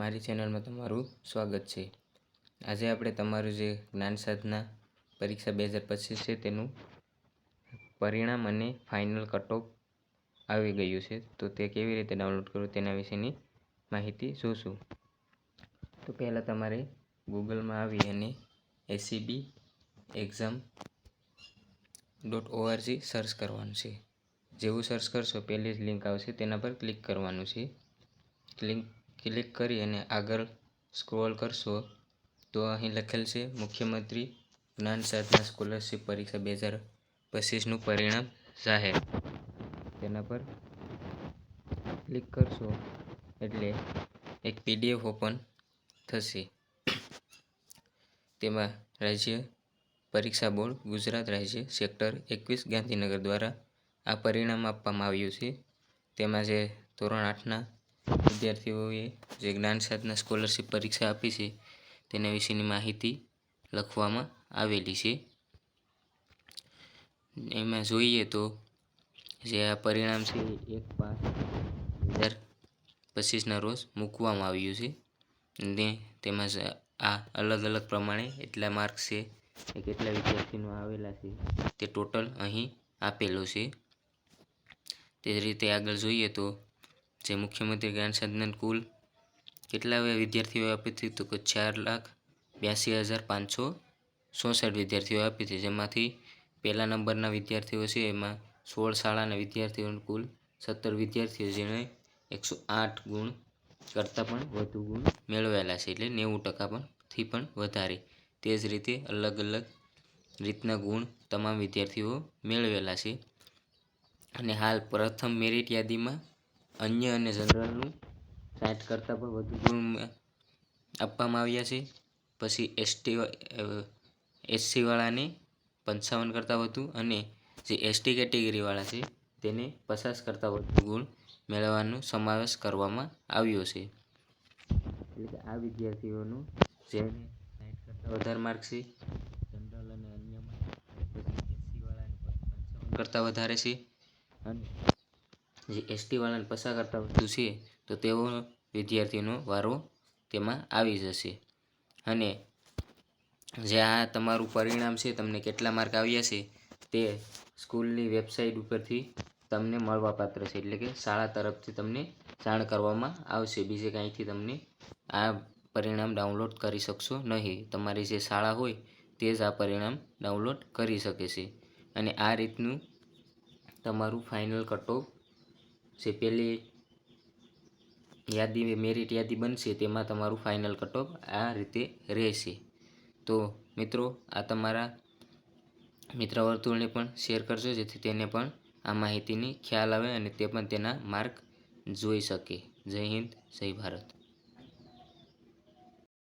મારી ચેનલમાં તમારું સ્વાગત છે. આજે આપણે તમારું જે જ્ઞાન સાધના પરીક્ષા બે હજાર પચીસ છે તેનું પરિણામ અને ફાઇનલ કટ ઓફ આવી ગયું છે. તો તે કેવી રીતે ડાઉનલોડ કરવું તેના વિશેની માહિતી જોશું. તો પહેલાં તમારે ગૂગલમાં આવી અને ACB exam dot org search કરવાનું છે. જેવું સર્ચ કરશો, પહેલી જ લિંક આવશે, તેના પર ક્લિક કરવાનું છે. લિંક ક્લિક કરી અને આગળ સ્ક્રોલ કરશો, તો અહીં લખેલ છે, મુખ્યમંત્રી જ્ઞાન સાધના સ્કોલરશીપ પરીક્ષા બે હજાર પચીસનું પરિણામ જાહેર. તેના પર ક્લિક કરશો એટલે એક પીડીએફ ઓપન થશે. તેમાં રાજ્ય પરીક્ષા બોર્ડ, ગુજરાત રાજ્ય સેક્ટર એકવીસ ગાંધીનગર દ્વારા આ પરિણામ આપવામાં આવ્યું છે. તેમાં જે ધોરણ આઠના વિદ્યાર્થીઓએ જે જ્ઞાન સાધના સ્કોલરશિપ પરીક્ષા આપી છે, તેના વિશેની માહિતી લખવામાં આવેલી છે. એમાં જોઈએ તો જે આ પરિણામ છે એક બે હજાર પચીસના રોજ મૂકવામાં આવ્યું છે. ને તેમાં આ અલગ અલગ પ્રમાણે એટલા માર્ક્સ છે કેટલા વિદ્યાર્થીનો આવેલા છે તે ટોટલ અહીં આપેલો છે. તે રીતે આગળ જોઈએ તો જે મુખ્યમંત્રી જ્ઞાન સાધના કુલ કેટલા વિદ્યાર્થીઓ આપી હતી તો કે ચાર લાખ બ્યાસી હજાર પાંચસો ચોસઠ વિદ્યાર્થીઓ આપી હતી. જેમાંથી પહેલા નંબરના વિદ્યાર્થીઓ છે, એમાં સોળ શાળાના વિદ્યાર્થીઓને કુલ સત્તર વિદ્યાર્થીઓ જેણે એકસો આઠ ગુણ કરતાં પણ વધુ ગુણ મેળવેલા છે. એટલે નેવું ટકા પણ થી પણ વધારે. તે જ રીતે અલગ અલગ રીતના ગુણ તમામ વિદ્યાર્થીઓ મેળવેલા છે. અને હાલ પ્રથમ મેરિટ યાદીમાં અન્ય અને જનરલનું સાઠ કરતાં પણ વધુ ગુણ આપવામાં આવ્યા છે. પછી એસટી એસસીવાળાને પંચાવન કરતાં વધુ અને જે એસટી કેટેગરીવાળા છે, તેને પચાસ કરતાં વધુ ગુણ મેળવવાનો સમાવેશ કરવામાં આવ્યો છે. એટલે કે આ વિદ્યાર્થીઓનું જેને સાઠ કરતાં વધારે માર્ક છે, જનરલ અને અન્યમાં એસસીવાળાને પંચાવન કરતાં વધારે છે અને જે એસટીવાળાને પસાર કરતા વધુ છે, તો તેઓ વિદ્યાર્થીનો વારો તેમાં આવી જશે. અને જે આ તમારું પરિણામ છે, તમને કેટલા માર્ક આવ્યા છે, તે સ્કૂલની વેબસાઇટ ઉપરથી તમને મળવાપાત્ર છે. એટલે કે શાળા તરફથી તમને જાણ કરવામાં આવશે. બીજે કાંઈથી તમને આ પરિણામ ડાઉનલોડ કરી શકશો નહીં. તમારી જે શાળા હોય, તે જ આ પરિણામ ડાઉનલોડ કરી શકે છે. અને આ રીતનું તમારું ફાઇનલ કટ ઓફ જે પહેલી યાદી મેરિટ યાદી બનશે, તેમાં તમારું ફાઇનલ કટઓફ આ રીતે રહેશે. તો મિત્રો, આ તમારા મિત્ર વર્તુળને પણ શેર કરજો, જેથી તેને પણ આ માહિતીની ખ્યાલ આવે અને તે પણ તેના માર્ક જોઈ શકે. જય હિન્દ, જય ભારત.